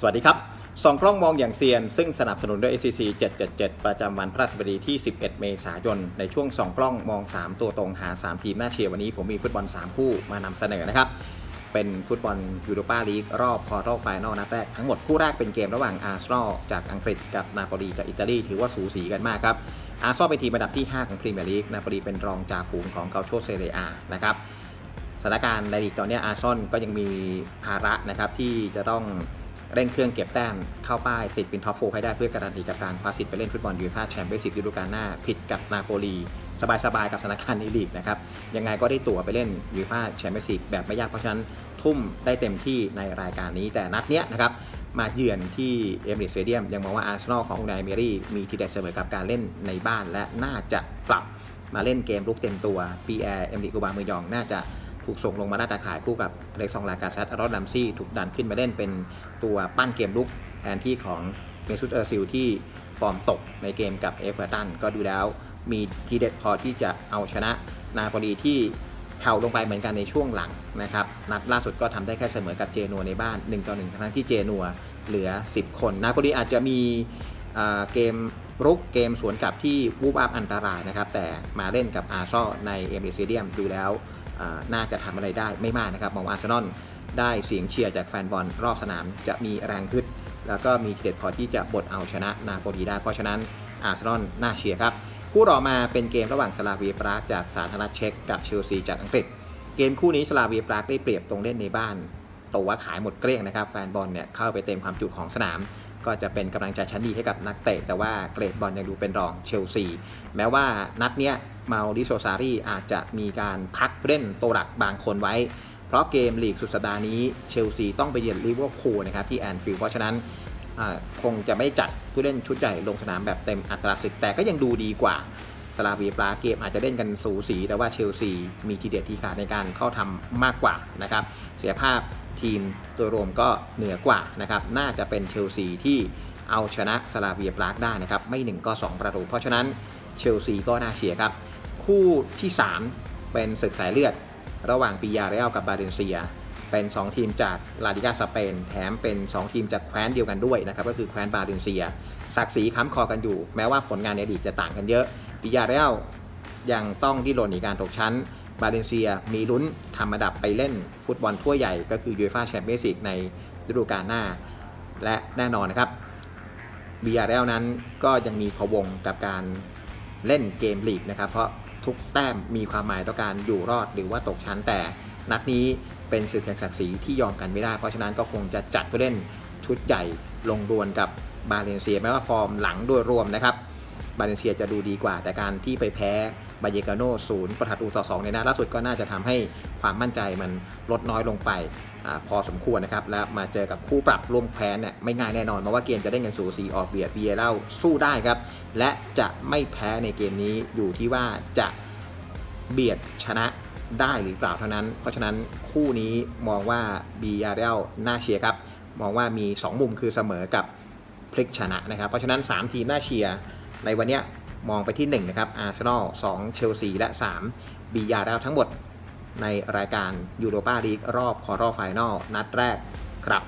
สวัสดีครับส่องกล้องมองอย่างเซียน ซึ่งสนับสนุนด้วย SCC 777 ประจำวันพฤหัสบดีที่ 11 เมษายน ในช่วงส่องกล้องมอง 3 ตัวตรงหา 3 ทีมน่าเชียร์วันนี้ผมมีฟุตบอล 3 คู่มานำเสนอนะครับ เป็นฟุตบอลยูโรปาลีกรอบพอร์ทัลไฟนอลนัดแรก ทั้งหมดคู่แรกเป็นเกมระหว่างอาร์เซนอลจากอังกฤษกับนาโปลีจากอิตาลีถือว่าสูสีกันมากครับอาร์เซนอลเป็นทีมอันดับที่ 5 ของพรีเมียร์ลีกนาโปลีเป็นรองจ่าฝูงของเกาโชเซเรียนะครับสถานการณ์ในลีกตอนนี้อาร์ซอนก็ยังมีภาระนะครับที่จะต้อง เร่งเครื่องเก็บแต้มเข้าป้ายติดเป็นท็อปโฟให้ได้เพื่อการันตีกับการคว้าสิทธิ์ไปเล่นฟุตบอลยูฟ่าแชมเปี้ยนส์ลีกฤดูกาลหน้าผิดกับนาโปลีสบายๆกับสถานการณ์ในลีกนะครับยังไงก็ได้ตั๋วไปเล่นยูฟ่าแชมเปี้ยนส์ลีกแบบไม่ยากเพราะฉะนั้นทุ่มได้เต็มที่ในรายการนี้แต่นัดเนี้ยนะครับมาเยือนที่เอมิเรตสเตเดียมยังมองว่าอาร์เซนอลของนายเมรี่มีทีเด็ดเสมอกับการเล่นในบ้านและน่าจะปรับมาเล่นเกมลุกเต็มตัวปีแอร์เอมริกูบาเมยองน่าจะ ถูกส่งลงมาหน้าตาข่ายคู่กับเล็กซองลากาซัตรอดดัมซี่ถูกดันขึ้นมาเล่นเป็นตัวปั้นเกมลุกแทนที่ของเมซุตเออร์ซิลที่ฟอร์มตกในเกมกับเอฟเวอร์ตันก็ดูแล้วมีทีเด็ดพอที่จะเอาชนะนาโปลีที่แผ่วลงไปเหมือนกันในช่วงหลังนะครับนัดล่าสุดก็ทำได้แค่เสมอกับเจนัวในบ้าน1ต่อ1ทั้งที่เจนัวเหลือ 10 คนนาโปลีอาจจะมีเกมรุกเกมสวนกลับที่วูบอัพอันตรายนะครับ แต่มาเล่นกับอาร์ซอในเอ็มเอเดียมดูแล้ว น่าจะทำอะไรได้ไม่มากนะครับมองว่าอาร์เซนอลได้เสียงเชียร์จากแฟนบอลรอบสนาม จะมีแรงขึ้นแล้วก็มีเด็ดพอที่จะบดเอาชนะนาโปลีได้ เพราะฉะนั้นอาร์เซนอลน่าเชียร์ครับคู่ต่อมาเป็นเกมระหว่างสลาเวียปรากจากสาธารณรัฐเช็กกับเชลซีจากอังกฤษ เกมคู่นี้สลาเวียปรากได้เปรียบตรงเล่นในบ้านตัวขายหมดเกลี้ยงนะครับแฟนบอลเนี่ยเข้าไปเต็มความจุของสนาม ก็จะเป็นกำลังใจชั้นดีให้กับนักเตะแต่ว่าเกรดบอลยังดูเป็นรองเชลซี แม้ว่านัดเนี้ยมาดิโซซารีอาจจะมีการพักเล่นตัวหลักบางคนไว้ เพราะเกมลีกสุดสัปดาห์นี้เชลซีต้องไปเยือนลิเวอร์พูลนะครับที่แอนฟิลด์เพราะฉะนั้นคงจะไม่จัดผู้เล่นชุดใหญ่ลงสนามแบบเต็มอัตราสิทธิ์แต่ก็ยังดูดีกว่า สลาเวียปลาเกมอาจจะเล่นกันสูสี แต่ว่าเชลซีมีทีเด็ดทีขาดในการเข้าทำมากกว่านะครับ เสียภาพทีมโดยรวมก็เหนือกว่านะครับ น่าจะเป็นเชลซีที่เอาชนะสลาเวียปลากได้นะครับ ไม่ 1 ก็ 2 ประตู เพราะฉะนั้นเชลซีก็น่าเชียร์ครับ คู่ที่ 3 เป็นศึกสายเลือด ระหว่างปิยาเรลกับบาเรนเซีย เป็น 2 ทีมจากลาลิกาสเปน แถมเป็น 2 ทีมจากแคว้นเดียวกันด้วยนะครับ ก็คือแคว้นบาเรนเซีย ศักดิ์ศรีค้ำคอกันอยู่ แม้ว่าผลงานในอดีตจะต่างกันเยอะ ปิยาเรลยังต้องที่หล่นในการตกชั้น บาเลนเซียมีลุ้นทำระดับไปเล่นฟุตบอลทั่วใหญ่ก็คือยูฟ่าแชมเปี้ยนส์ลีกในฤดูกาลหน้า และแน่นอนนะครับบียาเรลนั้นก็ยังมีพวงกับการเล่นเกมลีกนะครับ เพราะทุกแต้มมีความหมายต่อการอยู่รอดหรือว่าตกชั้นแต่นัดนี้เป็นศึกแข่งศักดิ์ศรีที่ยอมกันไม่ได้ เพราะฉะนั้นก็คงจะจัดผู้เล่นชุดใหญ่ลงดวลกับบาเลนเซียแม้ว่าฟอร์มหลังโดยรวมนะครับ บาเลนเซียจะดูดีกว่า แต่การที่ไปแพ้บาเยกาโนศูนย์ประตูต่อ2ในนัดล่าสุดก็น่าจะทำให้ความมั่นใจมันลดน้อยลงไปอพอสมควรนะครับ แล้วมาเจอกับคู่ปรับร่วมแพ้เนี่ยไม่ง่ายแน่นอนเพราะว่าเกมจะได้เงินสูสีออกเบียดเบียเล่าสู้ได้ครับ และจะไม่แพ้ในเกมนี้อยู่ที่ว่าจะเบียดชนะได้หรือเปล่าเท่านั้น เพราะฉะนั้นคู่นี้มองว่าบียาเรลน่าเชียร์ครับ มองว่ามี 2 มุมคือเสมอกับพลิกชนะนะครับ เพราะฉะนั้น 3 ทีมน่าเชียร์ ในวันนี้มองไปที่1นะครับอาร์เซนอล2เชลซีและ 3 บียาแล้วทั้งหมดในรายการยูโรปาลีกรอบคอร์รอไฟนอลนัดแรกครับ